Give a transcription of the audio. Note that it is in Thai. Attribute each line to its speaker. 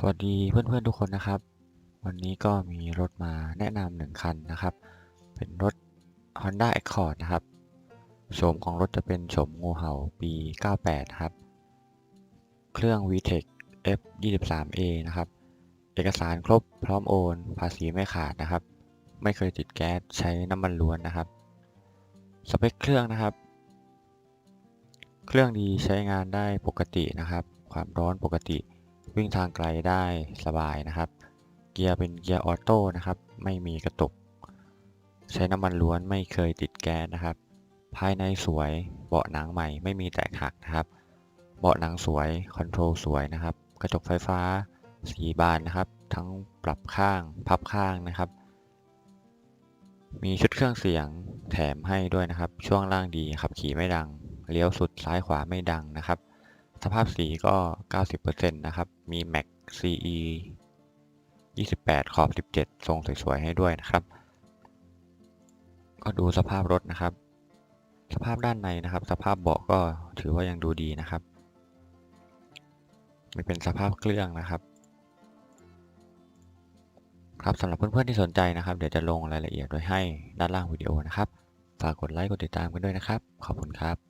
Speaker 1: สวัสดีเพื่อนๆทุกคนนะครับ วันนี้ก็มีรถมาแนะนำหนึ่งคันนะครับ เป็นรถ Honda Accord นะครับโฉมของรถจะเป็นโฉมงูเห่าปี 98 ครับ เครื่อง VTEC F 23A นะครับ เอกสารครบพร้อมโอน ภาษีไม่ขาดนะครับ ไม่เคยติดแก๊สใช้น้ำมันล้วนนะครับ สเปคเครื่องนะครับ เครื่องดีใช้งานได้ปกตินะครับ ความร้อนปกติ วิ่งทางไกลได้สบายนะครับ เกียร์เป็นเกียร์ออโต้นะครับ ไม่มีกระตุก ใช้น้ำมันล้วนไม่เคยติดแก๊สนะครับ ภายในสวยเบาะหนังใหม่ไม่มีแตกหักนะครับ เบาะหนังสวยคอนโทรลสวยนะครับ กระจกไฟฟ้าสีบานนะครับ ทั้งปรับข้างพับข้างนะครับ มีชุดเครื่องเสียงแถมให้ด้วยนะครับ ช่วงล่างดีขับขี่ไม่ดัง เลี้ยวสุดซ้ายขวาไม่ดังนะครับ สภาพสีก็ 90%นะครับ มี Mac CE 28 ขอบ 17 ทรงสวย ๆ ให้ด้วยนะครับ ก็ดูสภาพรถนะครับ สภาพด้านในนะครับ สภาพเบาะก็ถือว่ายังดูดีนะครับมันเป็นสภาพเครื่องนะครับ ครับสำหรับเพื่อนๆที่สนใจนะครับ เดี๋ยวจะลงรายละเอียดไว้ให้ด้านล่างวิดีโอนะครับ ฝากกดไลค์กดติดตามกันด้วยนะครับ ขอบคุณครับ